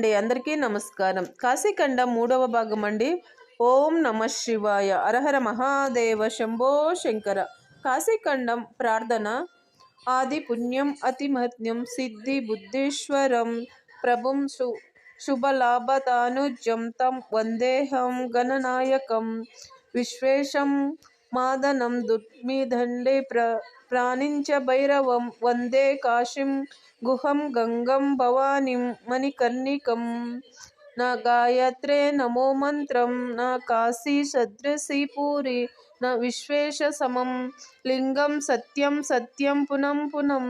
అండి అందరికీ నమస్కారం. కాశీఖండం మూడవ భాగం అండి. ఓం నమ శివాయ. అరహర మహాదేవ శంభో శంకర. కాశీఖండం ప్రార్థన. ఆది పుణ్యం అతి మహత్యం సిద్ధి బుద్ధేశ్వరం ప్రభుం శు శుభలాభతానుజం తం వందేహం గణనాయకం విశ్వేశం మాదనం దుర్మిదండే ప్ర ప్రాణించ భైరవం వందే కాశీం గుహం గంగం భవానిం మణికర్ణికం నా గాయత్రే నమో మంత్రం నా కాశీ సదృశి పూరి నా విశ్వేశ సమం లింగం సత్యం సత్యం పునం పునం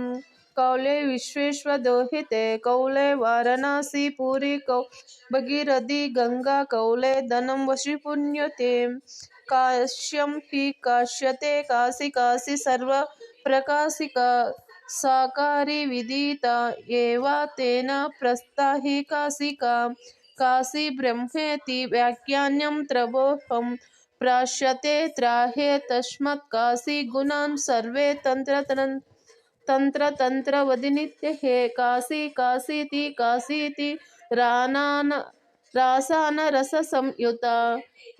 కౌలే విశ్వేశ్వదోహితే కౌలే వారణాసి పూరి కౌ భగీరథి గంగా కౌలే ధనం వశి పుణ్యతే కాశ్యం హి కాశ్యతే కాశీ साकारि विदिता, एव तेन प्रस्ताहि कासिका काशी ब्रह्मेति व्याख्यान्यं त्रबोहं प्राश्यते त्राहे तस्मत् काशी गुणान् सर्वे तंत्र तंत्र तंत्र तन्त्रतन् हे काशी काशीति काशीति रानान संयुता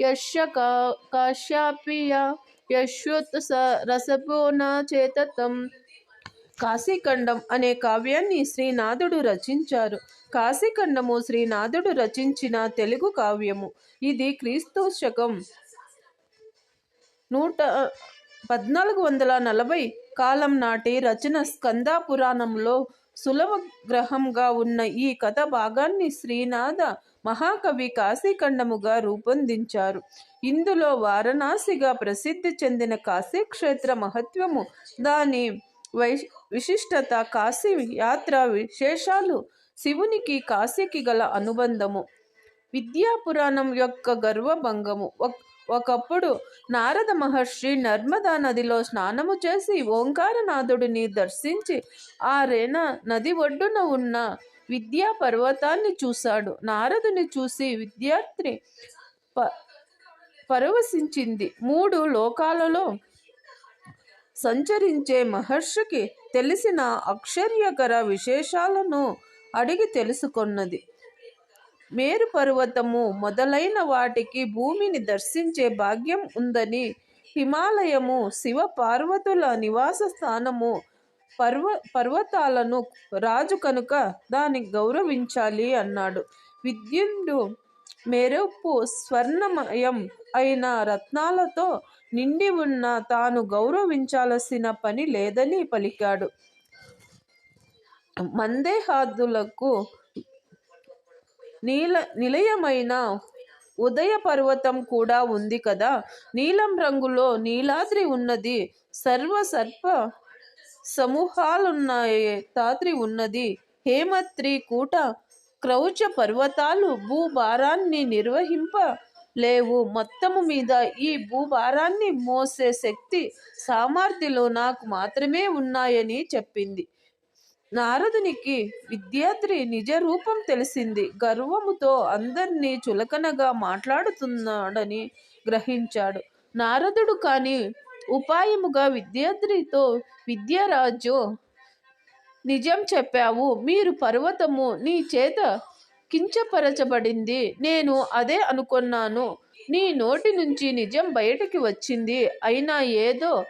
यश का काश्यापिया काश्यापि स रसपो न चेततम्। కాశీఖండం అనే కావ్యాన్ని శ్రీనాథుడు రచించారు. కాశీఖండము శ్రీనాథుడు రచించిన తెలుగు కావ్యము. ఇది క్రీస్తు శకం నూట పద్నాలుగు వందల నలభై కాలం నాటి రచన స్కంద పురాణంలో సులభ గ్రహంగా ఉన్న ఈ కథ భాగాన్ని శ్రీనాథ మహాకవి కాశీఖండముగా రూపొందించారు. ఇందులో వారణాసిగా ప్రసిద్ధి చెందిన కాశీక్షేత్ర మహత్వము దాని వై విశిష్టత కాశీ యాత్ర విశేషాలు శివునికి కాశీకి గల అనుబంధము. విద్యా పురాణం యొక్క గర్వభంగము. ఒకప్పుడు నారద మహర్షి నర్మదా నదిలో స్నానము చేసి ఓంకారనాథుడిని దర్శించి ఆ రేణ నది ఒడ్డున ఉన్న విద్యా పర్వతాన్ని చూశాడు. నారదుని చూసి విద్యార్థి ప పరవశించింది. మూడు లోకాలలో సంచరించే మహర్షికి తెలిసిన అక్షర్యకర విశేషాలను అడిగి తెలుసుకొన్నది. మేరు పర్వతము మొదలైన వాటికి భూమిని దర్శించే భాగ్యం ఉందని హిమాలయము శివ పార్వతుల నివాస స్థానము పర్వ పర్వతాలను రాజు కనుక దాన్ని గౌరవించాలి అన్నాడు. విద్యుడు మెరుపు స్వర్ణమయం అయిన రత్నాలతో నిండి ఉన్న తాను గౌరవించాల్సిన పని లేదని పలికాడు. మందేహాదులకు నీల నిలయమైన ఉదయ పర్వతం కూడా ఉంది కదా? నీలం రంగులో నీలాద్రి ఉన్నది. సర్వ సర్ప సమూహాలున్నాయి తాద్రి ఉన్నది. హేమత్రి కూట క్రౌచ పర్వతాలు భూభారాన్ని నిర్వహింప లేవు. మొత్తము మీద ఈ భూభారాన్ని మోసే శక్తి సామర్థ్యలు నాకు మాత్రమే ఉన్నాయని చెప్పింది. నారదునికి విద్యాత్రి నిజ రూపం తెలిసింది. గర్వముతో అందరినీ చులకనగా మాట్లాడుతున్నాడని గ్రహించాడు. నారదుడు కాని ఉపాయముగా విద్యార్థితో విద్యారాజు నిజం చెప్పావు. మీరు పర్వతము నీ చేత కించపరచబడింది. నేను అదే అనుకున్నాను. నీ నోటి నుంచి నిజం బయటికి వచ్చింది. అయినా ఏదో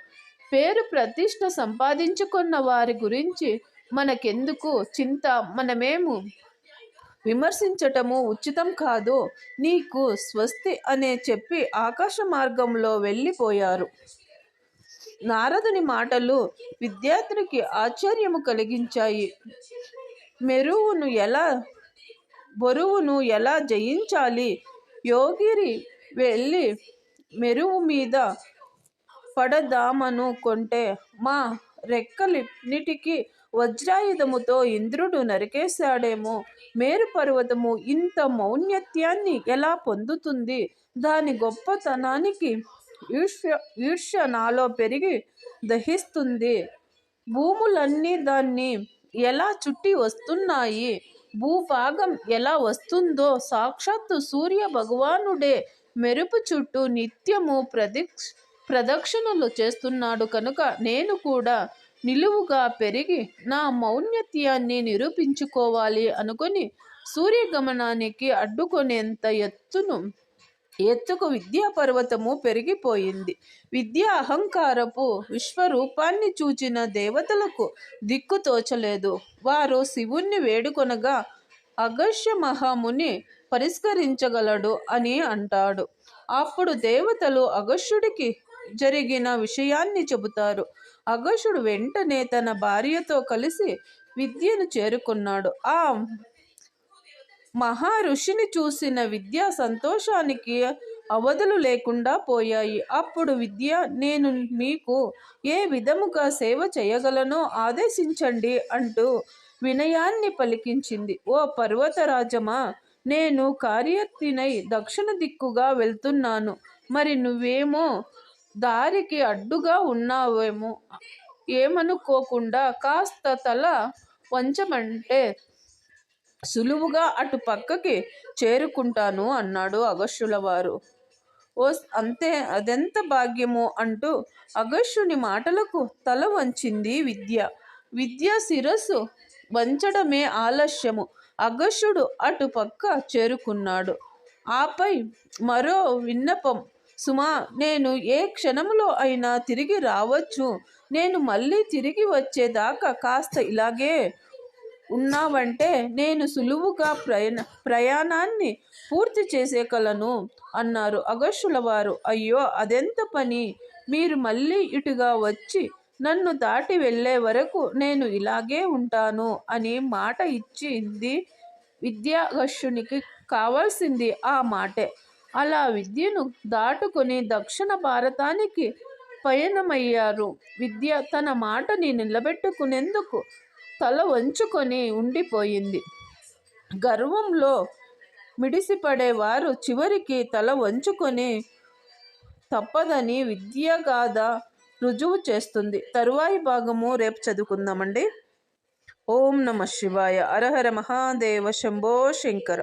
పేరు ప్రతిష్ట సంపాదించుకున్న వారి గురించి మనకెందుకు చింత? మనమేము విమర్శించటము ఉచితం కాదు. నీకు స్వస్తి అనే చెప్పి ఆకాశ మార్గంలో వెళ్ళిపోయారు. నారదుని మాటలు విద్యార్థునికి ఆశ్చర్యము కలిగించాయి. మెరువును ఎలా బరువును ఎలా జయించాలి? యోగిరి వెళ్ళి మెరువు మీద పడదామను కొంటే మా రెక్కలిన్నిటికి వజ్రాయుధముతో ఇంద్రుడు నరికేశాడేమో. మేరు పర్వతము ఇంత మౌన్యత్యాన్ని ఎలా పొందుతుంది? దాని గొప్పతనానికి ఈర్ష్య ఈర్ష్య నాలో పెరిగి దహిస్తుంది. భూములన్నీ దాన్ని ఎలా చుట్టి వస్తున్నాయి? భూభాగం ఎలా వస్తుందో సాక్షాత్తు సూర్య భగవానుడే మెరుపు చుట్టూ నిత్యము ప్రదక్ష ప్రదక్షిణలు చేస్తున్నాడు కనుక నేను కూడా నిలువుగా పెరిగి నా మౌన్యత్యాన్ని నిరూపించుకోవాలి అనుకుని సూర్యగమనానికి అడ్డుకునేంత ఎత్తును ఎత్తుకు విద్యా పర్వతము పెరిగిపోయింది. విద్యా అహంకారపు విశ్వరూపాన్ని చూచిన దేవతలకు దిక్కు తోచలేదు. వారు శివుణ్ణి వేడుకొనగా అగస్య మహాముని పరిష్కరించగలడు అని అంటాడు. అప్పుడు దేవతలు అగస్యుడికి జరిగిన విషయాన్ని చెబుతారు. అగస్యుడు వెంటనే తన భార్యతో కలిసి విద్యను చేరుకున్నాడు. ఆ మహా ఋషిని చూసిన విద్య సంతోషానికి అవధులు లేకుండా పోయాయి. అప్పుడు విద్య నేను మీకు ఏ విధముగా సేవ చేయగలనో ఆదేశించండి అంటూ వినయాన్ని పలికించింది. ఓ పర్వతరాజమా నేను కార్యత్తినై దక్షిణ దిక్కుగా వెళ్తున్నాను. మరి నువ్వేమో దారికి అడ్డుగా ఉన్నావేమో? ఏమనుకోకుండా కాస్త తల వంచమంటే సులువుగా అటు పక్కకి చేరుకుంటాను అన్నాడు అగస్యుల వారు ఓ అంతే అదెంత భాగ్యము అంటూ అగస్యుని మాటలకు తల వంచింది విద్య. విద్య శిరస్సు వంచడమే ఆలస్యము. అగస్యుడు అటు పక్క చేరుకున్నాడు. ఆపై మరో విన్నపం. సుమా నేను ఏ క్షణంలో అయినా తిరిగి రావచ్చు. నేను మళ్ళీ తిరిగి వచ్చేదాకా కాస్త ఇలాగే ఉన్నావంటే నేను సులువుగా ప్రయాణ ప్రయాణాన్ని పూర్తి చేసేకలను అన్నారు అగస్యుల వారు. అయ్యో అదెంత పని? మీరు మళ్ళీ ఇటుగా వచ్చి నన్ను దాటి వెళ్ళే వరకు నేను ఇలాగే ఉంటాను అని మాట ఇచ్చింది విద్యాగస్యునికి కావాల్సింది ఆ మాటే. అలా విద్యను దాటుకొని దక్షిణ భారతానికి పయనమయ్యారు. విద్య తన మాటని నిలబెట్టుకునేందుకు తల వంచుకొని ఉండిపోయింది. గర్వంలో మిడిసిపడేవారు చివరికి తల వంచుకొని తప్పదని విద్యాగాథ రుజువు చేస్తుంది. తరువాయి భాగము రేపు చదువుకుందామండి. ఓం నమ శివాయ. అరహర మహాదేవ శంభో శంకర.